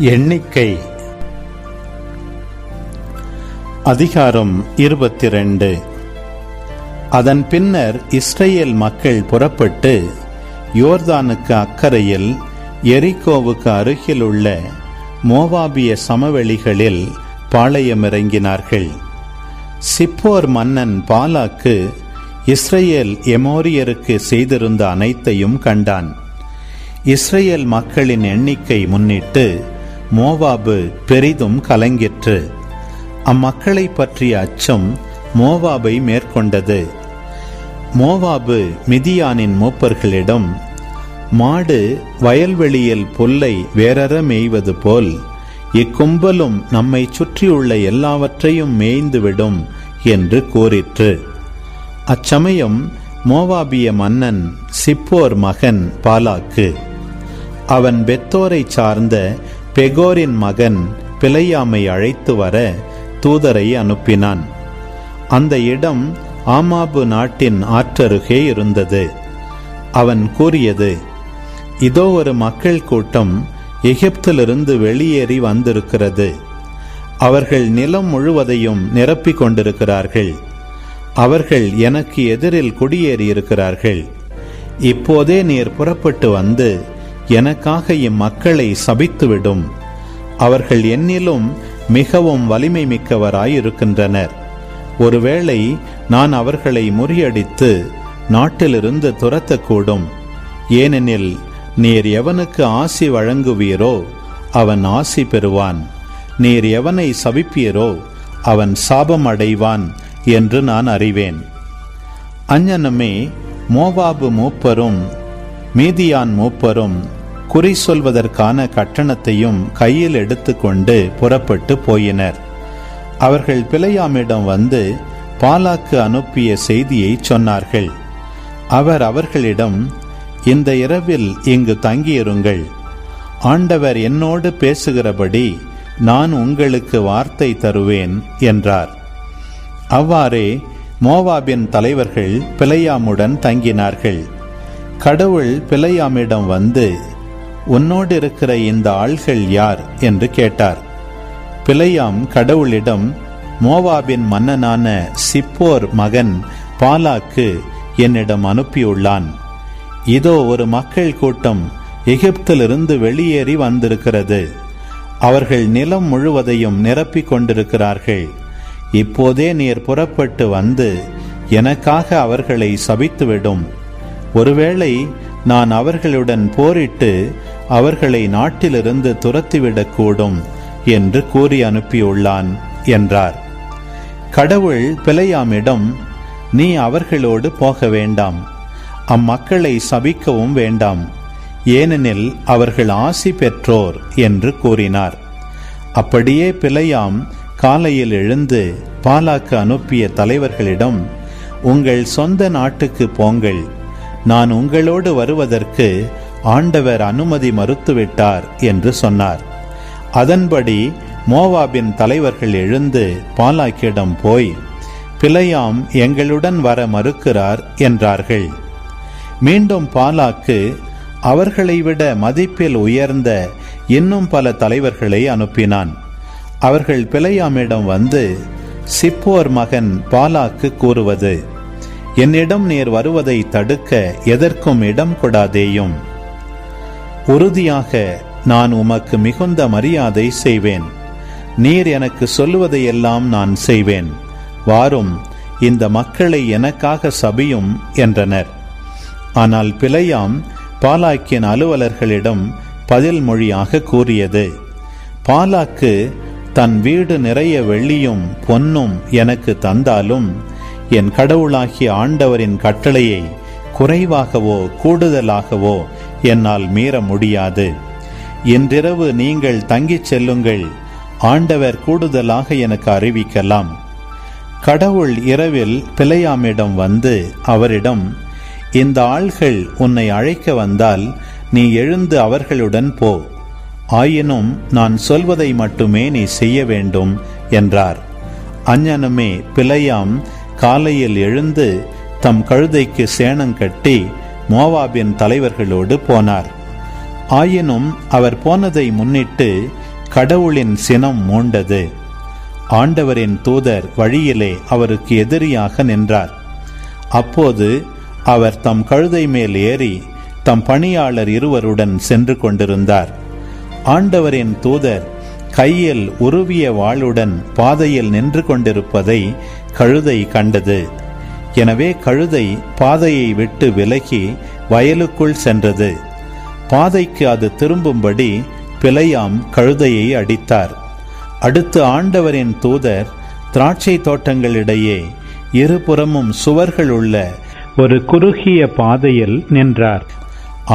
எண்ணிக்கை. அதிகாரம் இருபத்தி ரெண்டு அதன் பின்னர் இஸ்ரேல் மக்கள் புறப்பட்டு யோர்தானுக்கு அக்கறையில் எரிகோவுக்கு அருகிலுள்ள மோவாபிய சமவெளிகளில் பாளையமிறங்கினார்கள். சிப்போர் மன்னன் பாலாக்கு இஸ்ரேல் எமோரியருக்கு செய்திருந்த அனைத்தையும் கண்டான். இஸ்ரேல் மக்களின் எண்ணிக்கை முன்னிட்டு மோவாபு பெரிதும் கலங்கிற்று. அம்மக்களை பற்றிய அச்சம் மோவாபை மேற்கொண்டது. மோவாபு மிதியானின் மூப்பர்களிடம் மாடு வயல்வெளியில் புல்லை வேறற மேய்வது போல் இக்கும்பலும் நம்மை சுற்றியுள்ள எல்லாவற்றையும் மேய்ந்துவிடும் என்று கூறிற்று. அச்சமயம் மோவாபிய மன்னன் சிப்போர் மகன் பாலாக்கு. அவன் பெத்தோரை சார்ந்த பெகோரின் மகன் பிழையாமை அழைத்து வர தூதரை அனுப்பினான். அந்த இடம் ஆமாபு நாட்டின் ஆற்றருகே இருந்தது. அவன் கூறியது இதோ ஒரு மக்கள் கூட்டம் எகிப்திலிருந்து வெளியேறி வந்திருக்கிறது. அவர்கள் நிலம் முழுவதையும் நிரப்பிக் கொண்டிருக்கிறார்கள். அவர்கள் எனக்கு எதிரில் குடியேறியிருக்கிறார்கள். இப்போதே நீர் புறப்பட்டு வந்து எனக்காக இம்மக்களை சபித்துவிடும். அவர்கள் என்னிலும் மிகவும் வலிமை மிக்கவராயிருக்கின்றனர் ஒருவேளை நான் அவர்களை முறியடித்து நாட்டிலிருந்து துரத்தக்கூடும். ஏனெனில் நீர் எவனுக்கு ஆசி வழங்குவீரோ அவன் ஆசி பெறுவான். நீர் எவனை சபிப்பீரோ அவன் சாபம் அடைவான் என்று நான் அறிவேன். அஞ்ஞனமே மோவாபு மூப்பரும் மீதியான் மூப்பரும் குறி சொல்வதற்கான கட்டணத்தையும் கையில் எடுத்துக்கொண்டு புறப்பட்டு போயினர். அவர்கள் பிழையாமிடம் வந்து பாலாக்கு அனுப்பிய செய்தியை சொன்னார்கள். அவர் அவர்களிடம் இந்த இரவில் இங்கு தங்கியிருங்கள். ஆண்டவர் என்னோடு பேசுகிறபடி நான் உங்களுக்கு வார்த்தை தருவேன் என்றார். அவ்வாறே மோவாபின் தலைவர்கள் பிழையாமுடன் தங்கினார்கள். கடவுள் பிழையாமிடம் வந்து உன்னோடு இருக்கிற இந்த ஆள்கள் யார்? என்று கேட்டார். பிழையாம் கடவுளிடம் மோவாபின் மன்னனான சிப்போர் மகன் பாலாக்கு என்னிடம் அனுப்பியுள்ளான். இதோ ஒரு மக்கள் கூட்டம் எகிப்திலிருந்து வெளியேறி வந்திருக்கிறது. அவர்கள் நிலம் முழுவதையும் நிரப்பிக் கொண்டிருக்கிறார்கள். இப்போதே நீர் புறப்பட்டு வந்து எனக்காக அவர்களை சபித்துவிடும். ஒருவேளை நான் அவர்களுடன் போரிட்டு அவர்களை நாட்டிலிருந்து துரத்திவிடக்கூடும் என்று கூறி அனுப்பியுள்ளான் என்றார். கடவுள் பிழையாமிடம் நீ அவர்களோடு போக வேண்டாம். அம்மக்களை சபிக்கவும் வேண்டாம். ஏனெனில் அவர்கள் ஆசி பெற்றோர் என்று கூறினார். அப்படியே பிழையாம் காலையில் எழுந்து பாலாக்கு அனுப்பிய தலைவர்களிடம் உங்கள் சொந்த நாட்டுக்கு போங்கள். நான் உங்களோடு வருவதற்கு ஆண்டவர் அனுமதி மறுத்துவிட்டார் என்று சொன்னார். அதன்படி மோவாபின் தலைவர்கள் எழுந்து பாலாக்கிடம் போய் பிழையாம் எங்களுடன் வர மறுக்கிறார் என்றார்கள். மீண்டும் பாலாக்கு அவர்களை விட மதிப்பில் உயர்ந்த இன்னும் பல தலைவர்களை அனுப்பினான். அவர்கள் பிழையாமிடம் வந்து சிப்போர் மகன் பாலாக்கு கூறுவது என்னிடம் நீர் வருவதை தடுக்க எதற்கும் இடம் கொடாதேயும். உறுதியாக நான் உமக்கு மிகுந்த மரியாதை செய்வேன். நீர் எனக்கு சொல்லுவதையெல்லாம் நான் செய்வேன். வாரும் இந்த மக்களை எனக்காக சபியும் என்றனர். ஆனால் பிழையாம் பாலாக்கின் அலுவலர்களிடம் பதில் மொழியாக கூறியது பாலாக்கு தன் வீடு நிறைய வெள்ளியும் பொன்னும் எனக்கு தந்தாலும் என் கடவுளாகிய ஆண்டவரின் கட்டளையை குறைவாகவோ கூடுதலாகவோ என்னால் மீற முடியாது. இன்றிரவு நீங்கள் தங்கிச் செல்லுங்கள். ஆண்டவர் கூடுதலாக எனக்கு அறிவிக்கலாம். கடவுள் இரவில் பிழையாமிடம் வந்து அவரிடம் இந்த ஆள்கள் உன்னை அழைக்க வந்தால் நீ எழுந்து அவர்களுடன் போ. ஆயினும் நான் சொல்வதை மட்டுமே நீ செய்ய வேண்டும் என்றார். அஞ்ஞனமே பிழையாம் காலையில் எழுந்து தம் கழுதைக்கு சேணம் கட்டி மோவாபின் தலைவர்களோடு போனார். ஆயினும் அவர் போனதை முன்னிட்டு கடவுளின் சினம் மூண்டது. ஆண்டவரின் தூதர் வழியிலே அவருக்கு எதிரியாக நின்றார். அப்போது அவர் தம் கழுதை மேல் ஏறி தம் பணியாளர் இருவருடன் சென்று கொண்டிருந்தார். ஆண்டவரின் தூதர் கையில் உருவிய வாளுடன் பாதையில் நின்று கொண்டிருப்பதை கழுதை கண்டது. எனவே கழுதை பாதையை விட்டு விலகி வயலுக்குள் சென்றது. பாதைக்கு அது திரும்பும்படி பிழையாம் கழுதையை அடித்தார். அடுத்து ஆண்டவரின் தூதர் திராட்சை தோட்டங்களிடையே இருபுறமும் சுவர்கள் உள்ள ஒரு குறுகிய பாதையில் நின்றார்.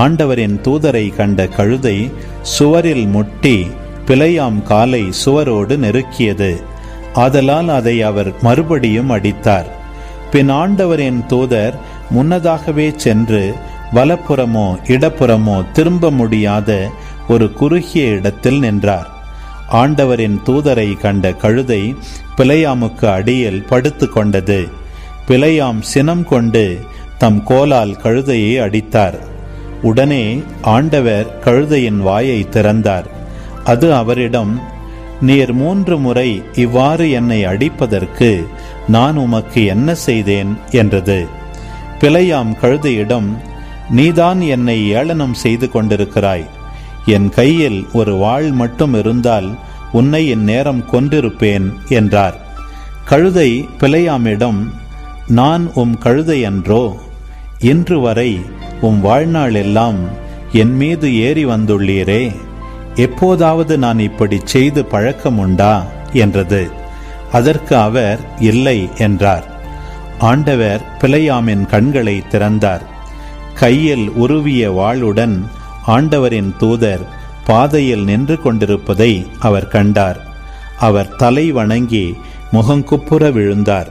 ஆண்டவரின் தூதரை கண்ட கழுதை சுவரில் முட்டி பிழையாம் காலை சுவரோடு நெருக்கியது. ஆதலால் அதை அவர் மறுபடியும் அடித்தார். பின் ஆண்டவரின் தூதர் முன்னதாகவே சென்று வலப்புறமோ இடப்புறமோ திரும்ப முடியாத ஒரு குறுகிய இடத்தில் நின்றார். ஆண்டவரின் தூதரை கண்ட கழுதை பிழையாமுக்கு அடியில் படுத்து கொண்டது. பிழையாம் சினம் கொண்டு தம் கோலால் கழுதையை அடித்தார். உடனே ஆண்டவர் கழுதையின் வாயை திறந்தார். அது அவரிடம் நீர் மூன்று முறை இவ்வாறு என்னை அடிப்பதற்கு நான் உமக்கு என்ன செய்தேன்? என்றது. பிழையாம் கழுதையிடம் நீதான் என்னை ஏளனம் செய்து கொண்டிருக்கிறாய். என் கையில் ஒரு வாழ் மட்டும் இருந்தால் உன்னை இந்நேரம் கொன்றிருப்பேன் என்றார். கழுதை பிழையாமிடம் நான் உம் கழுதை அன்றோ இன்று வரை உம் வாழ்நாள் எல்லாம் என் மீது ஏறி வந்துள்ளீரே. எப்போதாவது நான் இப்படி செய்து பழக்கம் உண்டா? என்றது. அதற்கு அவர் இல்லை என்றார். ஆண்டவர் பிழையாமின் கண்களை திறந்தார். கையில் உருவிய வாளுடன் ஆண்டவரின் தூதர் பாதையில் நின்று கொண்டிருப்பதை அவர் கண்டார். அவர் தலை வணங்கி முகங்குப்புற விழுந்தார்.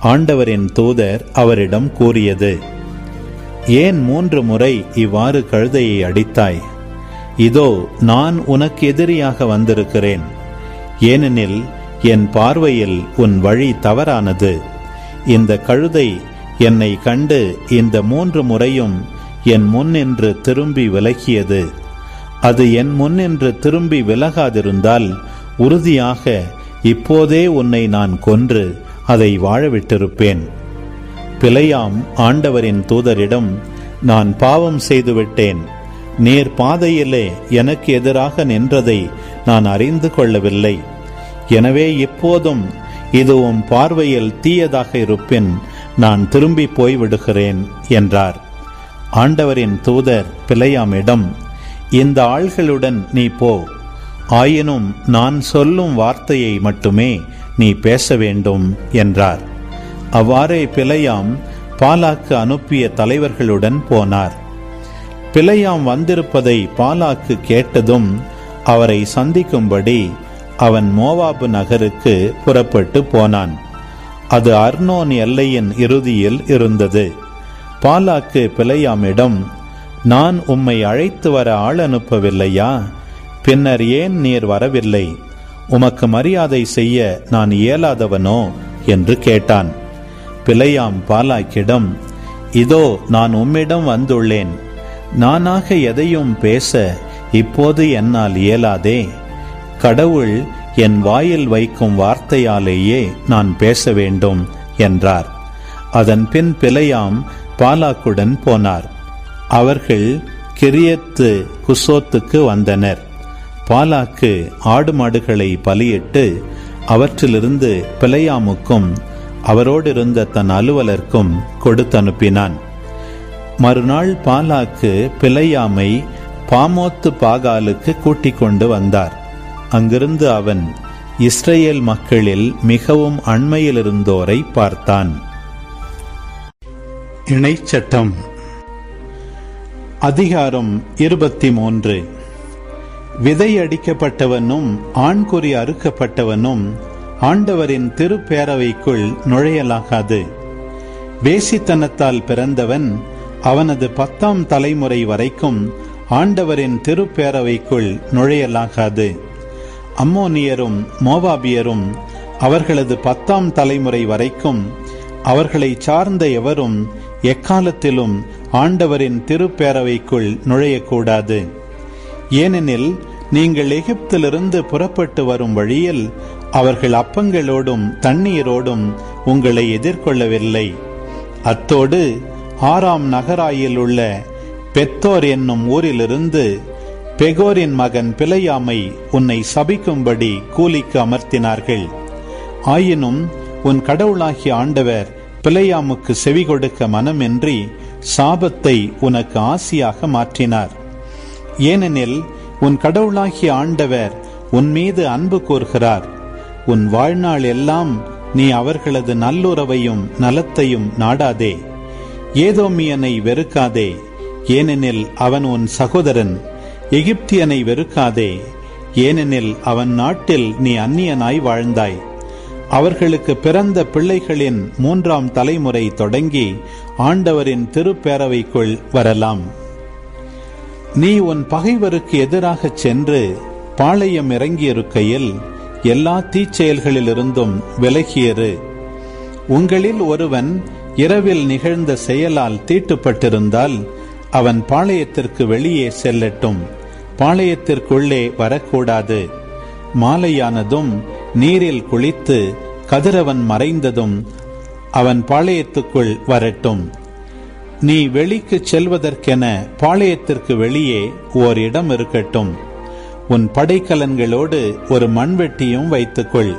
ஆண்டவரின் தூதர் அவரிடம் கூறியது ஏன் மூன்று முறை இவ்வாறு கழுதையை அடித்தாய்? இதோ நான் உனக்கு எதிரியாக வந்திருக்கிறேன். ஏனெனில் என் பார்வையில் உன் வழி தவறானது. இந்த கழுதை என்னை கண்டு இந்த மூன்று முறையும் என் முன்னின்று திரும்பி விலகியது. அது என் முன்னின்று திரும்பி விலகாதிருந்தால் உறுதியாக இப்போதே உன்னை நான் கொன்று அதை வாழவிட்டிருப்பேன். பிழையாம் ஆண்டவரின் தூதரிடம் நான் பாவம் செய்துவிட்டேன். நேர் பாதையிலே எனக்கு எதிராக நின்றதை நான் அறிந்து கொள்ளவில்லை. எனவே இப்போதும் இது உன் பார்வையில் தீயதாக இருப்பின் நான் திரும்பி போய்விடுகிறேன் என்றார். ஆண்டவரின் தூதர் பிழையாமிடம் இந்த ஆள்களுடன் நீ போ. ஆயினும் நான் சொல்லும் வார்த்தையை மட்டுமே நீ பேச வேண்டும் என்றார். அவ்வாறே பிழையாம் பாலாக்கு அனுப்பிய தலைவர்களுடன் போனார். பிழையாம் வந்திருப்பதை பாலாக்கு கேட்டதும் அவரை சந்திக்கும்படி அவன் மோவாபு நகருக்கு புறப்பட்டு போனான். அது அர்னோன் எல்லையின் இறுதியில் இருந்தது. பாலாக்கு பிழையாமிடம் நான் உம்மை அழைத்து வர ஆள் அனுப்பவில்லையா? பின்னர் ஏன் நீர் வரவில்லை? உமக்கு மரியாதை செய்ய நான் இயலாதவனோ? என்று கேட்டான். பிழையாம் பாலாக்கிடம் இதோ நான் உம்மிடம் வந்துள்ளேன். நானாக எதையும் பேச இப்போது என்னால் இயலாதே. கடவுள் என் வாயில் வைக்கும் வார்த்தையாலேயே நான் பேச வேண்டும் என்றார். அதன் பின் பிழையாம் பாலாக்குடன் போனார். அவர்கள் கிரியத்து குசோத்துக்கு வந்தனர். பாலாக்கு ஆடு மாடுகளை பலியிட்டு அவற்றிலிருந்து பிழையாமுக்கும் அவரோடு இருந்த தன் அலுவலர்க்கும் கொடுத்தனுப்பினான். மறுநாள் பாலாக்கு பிழையாமை பாமோத்து பாகாலுக்கு கூட்டிக் கொண்டு வந்தார். அங்கிருந்து அவன் இஸ்ரேல் மக்களில் மிகவும் அண்மையில் இருந்தோரை பார்த்தான். இணைச்சட்டம். அதிகாரம் இருபத்தி மூன்று விதை அடிக்கப்பட்டவனும் ஆண்குறி அறுக்கப்பட்டவனும் ஆண்டவரின் திருப்பேரவைக்குள் நுழையலாகாது. வேசித்தனத்தால் பிறந்தவன் அவனது பத்தாம் தலைமுறை வரைக்கும் ஆண்டவரின் திருப்பேரவைக்குள் நுழையலாகாது. அம்மோனியரும் மோவாபியரும் அவர்களது பத்தாம் தலைமுறை வரைக்கும் அவர்களை சார்ந்த எவரும் எக்காலத்திலும் ஆண்டவரின் திருப்பேரவைக்குள் நுழையக்கூடாது. ஏனெனில் நீங்கள் எகிப்திலிருந்து புறப்பட்டு வரும் வழியில் அவர்கள் அப்பங்களோடும் தண்ணீரோடும் உங்களை எதிர்கொள்ளவில்லை. அத்தோடு ஆறாம் நகராயில் உள்ள பெத்தோர் என்னும் ஊரிலிருந்து பெகோரின் மகன் பிழையாமை உன்னை சபிக்கும்படி கூலிக்கு அமர்த்தினார்கள். ஆயினும் உன் கடவுளாகிய ஆண்டவர் பிழையாமுக்கு செவி கொடுக்க மனமின்றி சாபத்தை உனக்கு ஆசியாக மாற்றினார். ஏனெனில் உன் கடவுளாகிய ஆண்டவர் உன் மீது அன்பு கூர்கிறார் உன் வாழ்நாள் எல்லாம் நீ அவர்களது நல்லுறவையும் நலத்தையும் நாடாதே. ஏதோமியனை வெறுக்காதே ஏனெனில் அவன் உன் சகோதரன். எகிப்தியனை வெறுக்காதே ஏனெனில் அவன் நாட்டில் நீ அந்நியனாய் வாழ்ந்தாய். அவர்களுக்கு பிறந்த பிள்ளைகளின் மூன்றாம் தலைமுறை தொடங்கி ஆண்டவரின் திருப்பேரவைக்குள் வரலாம். நீ உன் பகைவருக்கு எதிராகச் சென்று பாளையம் இறங்கியிருக்கையில் எல்லா தீச்செயல்களிலிருந்தும் விலகியரு. உங்களில் ஒருவன் இரவில் நிகழ்ந்த செயலால் தீட்டுப்பட்டிருந்தால் அவன் பாளையத்திற்கு வெளியே செல்லட்டும். பாளையத்திற்குள்ளே வரக்கூடாது. மாலையானதும் நீரில் குளித்து கதிரவன் மறைந்ததும் அவன் பாளையத்துக்குள் வரட்டும். நீ வெளிக்கு செல்வதற்கென பாளையத்திற்கு வெளியே ஓர் இடம் இருக்கட்டும். உன் படைக்கலன்களோடு ஒரு மண்வெட்டியும் வைத்துக்கொள்.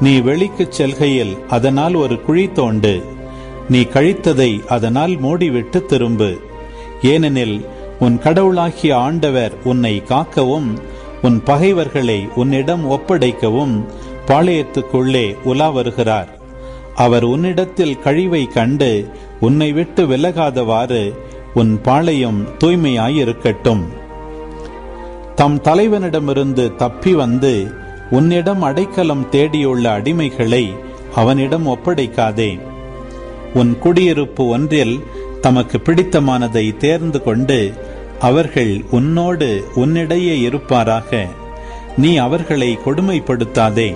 நீ வெளிக்கு செல்கையில் அதனால் ஒரு குழி தோண்டு நீ கழித்ததை அதனால் மூடிவிட்டு திரும்பு. ஏனெனில் உன் கடவுளாகிய ஆண்டவர் உன்னை காக்கவும் உன் பகைவர்களை உன்னிடம் ஒப்படைக்கவும் பாளையத்துக்குள்ளே உலா வருகிறார். அவர் உன்னிடத்தில் கழிவை கண்டு உன்னை விட்டு விலகாதவாறு உன் பாளையம் தூய்மையாயிருக்கட்டும். தம் தலைவனிடமிருந்து தப்பி வந்து உன்னிடம் அடைக்கலம் தேடியுள்ள அடிமைகளை அவனிடம் ஒப்படைக்காதே. உன் குடியிருப்பு ஒன்றில் தமக்கு பிடித்தமானதை தேர்ந்து கொண்டு அவர்கள் உன்னோடு உன்னிடையே இருப்பாராக. நீ அவர்களை கொடுமைப்படுத்தாதே.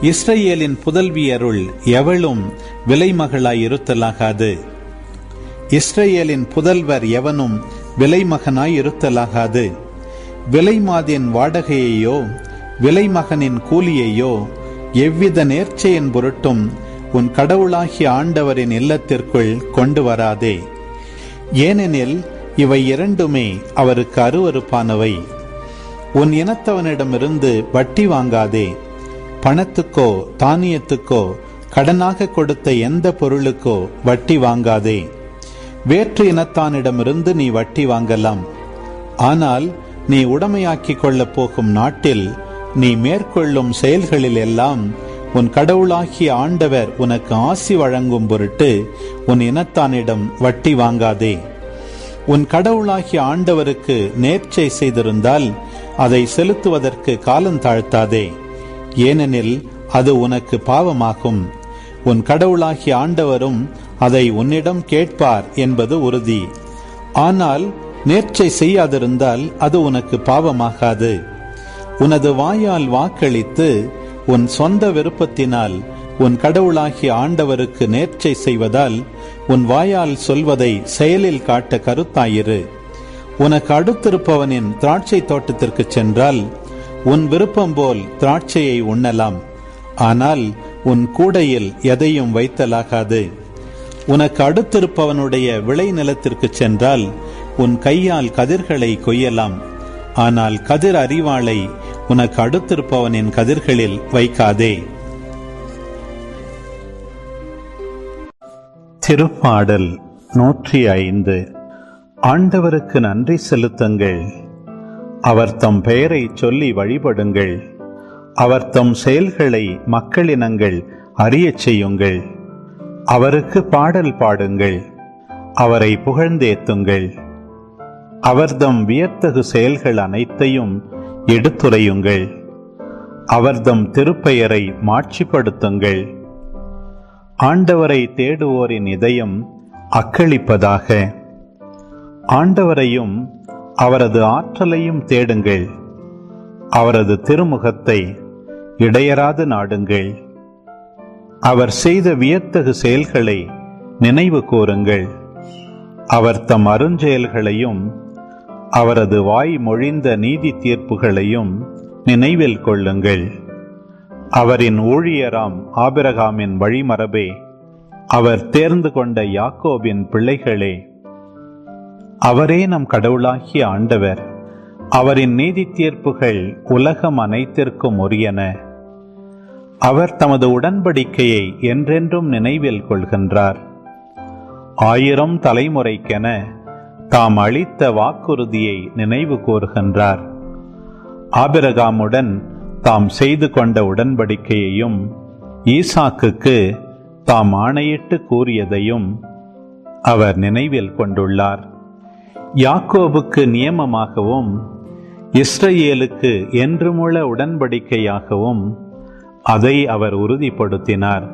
இஸ்ரேலின் புதல்வியருள் எவளும் விலைமகளாயிருத்தலாகாது இஸ்ரேலின் புதல்வர் எவனும் விலைமகனாய் இருத்தலாகாது. விலைமாதின் வாடகையையோ விலைமகனின் கூலியையோ எவ்வித நேர்ச்சையின் பொருட்டும் உன் கடவுளாகிய ஆண்டவரின் இல்லத்திற்குள் கொண்டு வராதே. ஏனெனில் இவை இரண்டுமே அவருக்கு அருவருப்பானவை. உன் இனத்தவனிடமிருந்து வட்டி வாங்காதே. பணத்துக்கோ தானியத்துக்கோ கடனாக கொடுத்த எந்த பொருளுக்கோ வட்டி வாங்காதே. வேற்று இனத்தானிடமிருந்து நீ வட்டி வாங்கலாம். ஆனால் நீ உடமையாக்கிக் கொள்ளப் போகும் நாட்டில் நீ மேற்கொள்ளும் செயல்களில் எல்லாம் உன் கடவுளாகிய ஆண்டவர் உனக்கு ஆசி வழங்கும் பொருட்டு உன் இனத்தானிடம் வட்டி வாங்காதே. உன் கடவுளாகிய ஆண்டவருக்கு நேர்ச்சை செய்திருந்தால் அதை செலுத்துவதற்கு காலம் தாழ்த்தாதே. ஏனெனில் அது உனக்கு பாவமாகும். உன் கடவுளாகிய ஆண்டவரும் அதை உன்னிடம் கேட்பார் என்பது உறுதி. ஆனால் நேர்ச்சை செய்யாதிருந்தால் அது உனக்கு பாவமாகாது. உனது வாயால் வாக்களித்து உன் சொந்த விருப்பத்தினால் உன் கடவுளாகிய ஆண்டவருக்கு நேர்ச்சை செய்வதால் உன் வாயால் சொல்வதை செயலில் காட்ட கருத்தாயிரு. உனக்கு அடுத்திருப்பவனின் திராட்சை தோட்டத்திற்கு சென்றால் உன் விருப்பம் போல் திராட்சையை உண்ணலாம். ஆனால் உன் கூடையில் எதையும் வைத்தலாகாது. உனக்கு அடுத்திருப்பவனுடைய விளை நிலத்திற்கு சென்றால் உன் கையால் கதிர்களை கொய்யலாம். ஆனால் கதிர் அறிவாளை உனக்கு அடுத்திருப்பவனின் கதிர்களில் வைக்காதே. திருப்பாடல் நூற்றி ஐந்து. ஆண்டவருக்கு நன்றி செலுத்துங்கள். அவர் தம் பெயரை சொல்லி வழிபடுங்கள். அவர் தம் செயல்களை மக்களினங்கள் அறியச் செய்யுங்கள். அவருக்கு பாடல் பாடுங்கள். அவரை புகழ்ந்தேத்துங்கள். அவர்தம் வியத்தகு செயல்கள் அனைத்தையும் எடுத்துரையுங்கள். அவர்தம் திருப்பெயரை மாட்சிப்படுத்துங்கள். ஆண்டவரை தேடுவோரின் இதயம் அக்களிப்பதாக. ஆண்டவரையும் அவரது ஆற்றலையும் தேடுங்கள். அவரது திருமுகத்தை இடையராது நாடுங்கள். அவர் செய்த வியத்தகு செயல்களை நினைவு கூறுங்கள். அவர் தம் அருஞ்செயல்களையும் அவரது வாய் மொழிந்த நீதி தீர்ப்புகளையும் நினைவில் கொள்ளுங்கள். அவரின் ஊழியராம் ஆபிரகாமின் வழிமரபே அவர் தேர்ந்து கொண்ட யாக்கோபின் பிள்ளைகளே. அவரே நம் கடவுளாகிய ஆண்டவர். அவரின் நீதி தீர்ப்புகள் உலகம் அனைத்திற்கும் உரியன. அவர் தமது உடன்படிக்கையை என்றென்றும் நினைவில் கொள்கின்றார். ஆயிரம் தலைமுறைக்கென தாம் அளித்த வாக்குறுதியை நினைவு கூறுகின்றார். ஆபிரகாமுடன் தாம் செய்து கொண்ட உடன்படிக்கையையும் ஈசாக்குக்கு தாம் ஆணையிட்டு கூறியதையும் அவர் நினைவில் கொண்டுள்ளார். யாக்கோபுக்கு நியமமாகவும் இஸ்ரேலுக்கு என்றுமுள்ள உடன்படிக்கையாகவும் அதை அவர் உறுதிப்படுத்தினார்.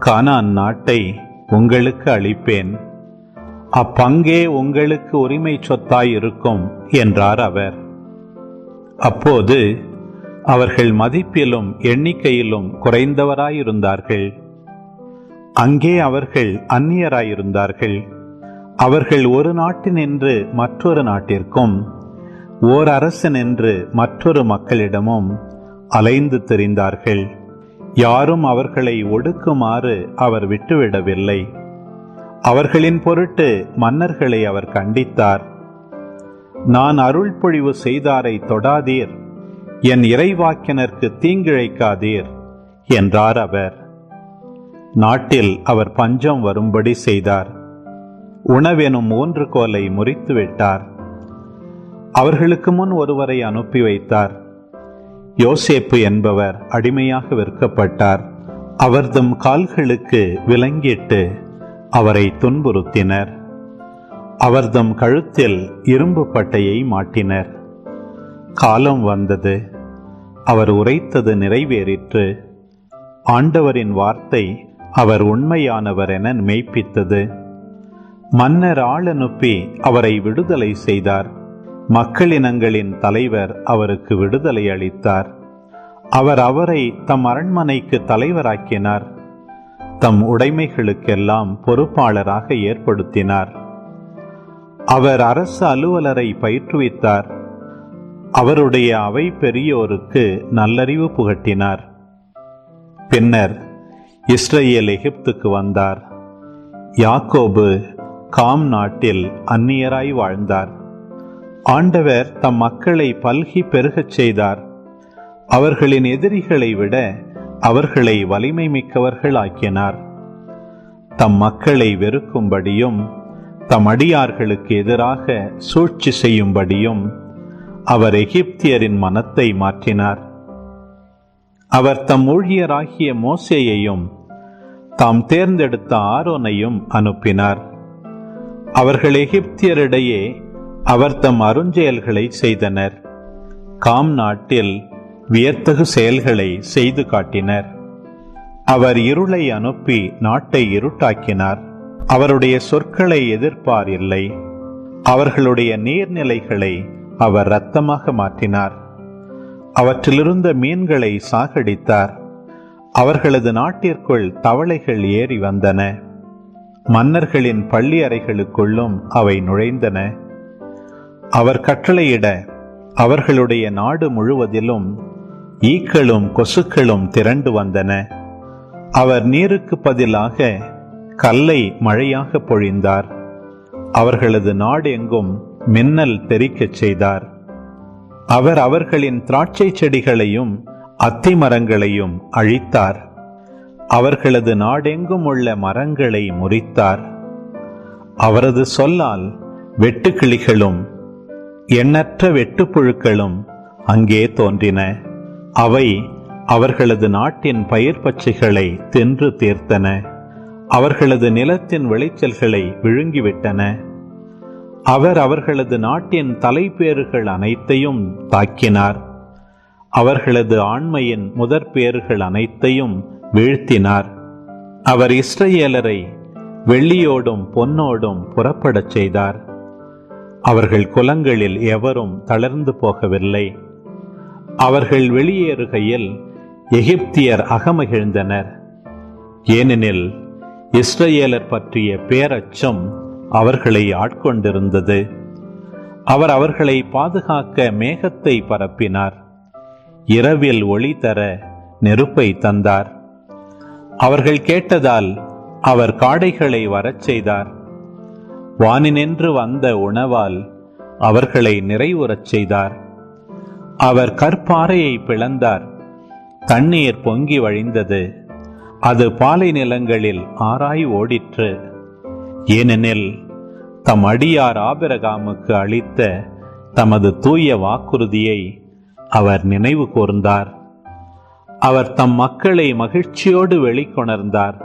கானான் நாட்டை உங்களுக்கு அளிப்பேன். அப்பங்கே உங்களுக்கு உரிமை சொத்தாய் இருக்கும் என்றார் அவர். அப்போது அவர்கள் மதிப்பிலும் எண்ணிக்கையிலும் குறைந்தவராயிருந்தார்கள். அங்கே அவர்கள் அந்நியராயிருந்தார்கள். அவர்கள் ஒரு நாட்டினின்று மற்றொரு நாட்டிற்கும் ஓர் அரசனின்று மற்றொரு மக்களிடமும் அலைந்து திரிந்தார்கள். யாரும் அவர்களை ஒடுக்குமாறு அவர் விட்டுவிடவில்லை. அவர்களின் பொருட்டு மன்னர்களை அவர் கண்டித்தார். நான் அருள் பொழிவு செய்தாரை தொடாதீர். என் இறைவாக்கினருக்கு தீங்கிழைக்காதீர் என்றார் அவர். நாட்டில் அவர் பஞ்சம் வரும்படி செய்தார். உணவெனும் ஊன்றுகோலை முறித்து விட்டார் அவர்களுக்கு முன் ஒருவரை அனுப்பி வைத்தார். யோசேப்பு என்பவர் அடிமையாக விற்கப்பட்டார். அவர்தம் கால்களுக்கு விலங்கிட்டு அவரை துன்புறுத்தினர். அவர்தம் கழுத்தில் இரும்பு பட்டையை மாட்டினர். காலம் வந்தது. அவர் உரைத்தது நிறைவேறிற்று. ஆண்டவரின் வார்த்தை அவர் உண்மையானவர் என மெய்ப்பித்தது. மன்னர் ஆள் அனுப்பி அவரை விடுதலை செய்தார். மக்களினங்களின் தலைவர் அவருக்கு விடுதலை அளித்தார். அவர் அவரை தம் அரண்மனைக்கு தலைவராக்கினார். தம் உடைமைகளுக்கெல்லாம் பொறுப்பாளராக ஏற்படுத்தினார். அவர் அரசு அலுவலரை பயிற்றுவித்தார். அவருடைய அவை பெரியோருக்கு நல்லறிவு புகட்டினார். பின்னர் இஸ்ரேல் எகிப்துக்கு வந்தார். யாக்கோபு காம் நாட்டில் அந்நியராய் வாழ்ந்தார். ஆண்டவர் தம் மக்களை பல்கி பெருகச் செய்தார். அவர்களின் எதிரிகளை விட அவர்களை வலிமை மிக்கவர்களாக்கினார் தம் மக்களை வெறுக்கும்படியும் தம் அடியார்களுக்கு எதிராக சூழ்ச்சி செய்யும்படியும் அவர் எகிப்தியரின் மனத்தை மாற்றினார். அவர் தம் ஊழியராகிய மோசேயையும் தாம் தேர்ந்தெடுத்த ஆரோனையும் அனுப்பினார். அவர்கள் எகிப்தியரிடையே அவர் தம் அருஞ்செயல்களை செய்தனர். காம் நாட்டில் வியத்தகு செயல்களை செய்து காட்டினர். அவர் இருளை அனுப்பி நாட்டை இருட்டாக்கினார். அவருடைய சொற்களை எதிர்ப்பார் இல்லை. அவர்களுடைய நீர்நிலைகளை அவர் இரத்தமாக மாற்றினார். அவற்றிலிருந்த மீன்களை சாகடித்தார். அவர்களது நாட்டிற்குள் தவளைகள் ஏறி வந்தன. மன்னர்களின் பள்ளி அறைகளுக்குள்ளும் அவை நுழைந்தன. அவர் கட்டளையிட அவர்களுடைய நாடு முழுவதிலும் ஈக்களும் கொசுக்களும் திரண்டு வந்தன. அவர் நீருக்கு பதிலாக கல்லை மழையாக பொழிந்தார். அவர்களது நாடு எங்கும் மின்னல் தெறிக்கச் செய்தார். அவர் அவர்களின் திராட்சை செடிகளையும் அத்தி மரங்களையும் அழித்தார். அவர்களது நாடெங்கும் உள்ள மரங்களை முறித்தார். அவரது சொல்லால் வெட்டுக்கிளிகளும் எண்ணற்ற வெட்டுப்புழுக்களும் அங்கே தோன்றின. அவை அவர்களது நாட்டின் பயிர் பச்சைகளை தின்று தீர்த்தன. அவர்களது நிலத்தின் விளைச்சல்களை விழுங்கிவிட்டன. அவர் அவர்களது நாட்டின் தலைப்பேறுகள் அனைத்தையும் தாக்கினார். அவர்களது ஆண்மையின் முதற் பேறுகள் அனைத்தையும் வீழ்த்தினார். அவர் இஸ்ரேலரை வெள்ளியோடும் பொன்னோடும் புறப்படச் செய்தார். அவர்கள் குலங்களில் எவரும் தளர்ந்து போகவில்லை. அவர்கள் வெளியேறுகையில் எகிப்தியர் அகமகிழ்ந்தனர். ஏனெனில் இஸ்ரேலர் பற்றிய பேரச்சம் அவர்களை ஆட்கொண்டிருந்தது. அவர் அவர்களை பாதுகாக்க மேகத்தை பரப்பினார். இரவில் ஒளி தர நெருப்பை தந்தார். அவர்கள் கேட்டதால் அவர் காடைகளை வரச் செய்தார். வானினின்று வந்த உணவால் அவர்களை நிறைவுறச் செய்தார். அவர் கற்பாறையை பிளந்தார். தண்ணீர் பொங்கி வழிந்தது. அது பாலை நிலங்களில் ஆராய் ஓடிற்று. ஏனெனில் தம் அடியார் ஆபிரகாமுக்கு அளித்த தமது தூய வாக்குறுதியை அவர் நினைவு கூர்ந்தார். அவர் தம் மக்களை மகிழ்ச்சியோடு வெளிக்கொணர்ந்தார்.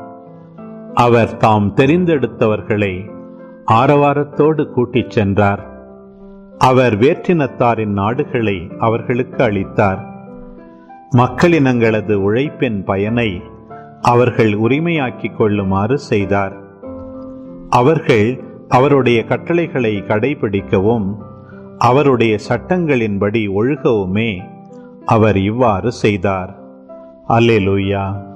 அவர் தாம் தெரிந்தெடுத்தவர்களை ஆரவாரத்தோடு கூட்டிச் சென்றார். அவர் வேற்றினத்தாரின் நாடுகளை அவர்களுக்கு அளித்தார். மக்களினங்களது உழைப்பின் பயனை அவர்கள் உரிமையாக்கிக் கொள்ளுமாறு செய்தார். அவர்கள் அவருடைய கட்டளைகளை கடைபிடிக்கவும் அவருடைய சட்டங்களின்படி ஒழுகவுமே அவர் இவ்வாறு செய்தார். அல்லேலூயா.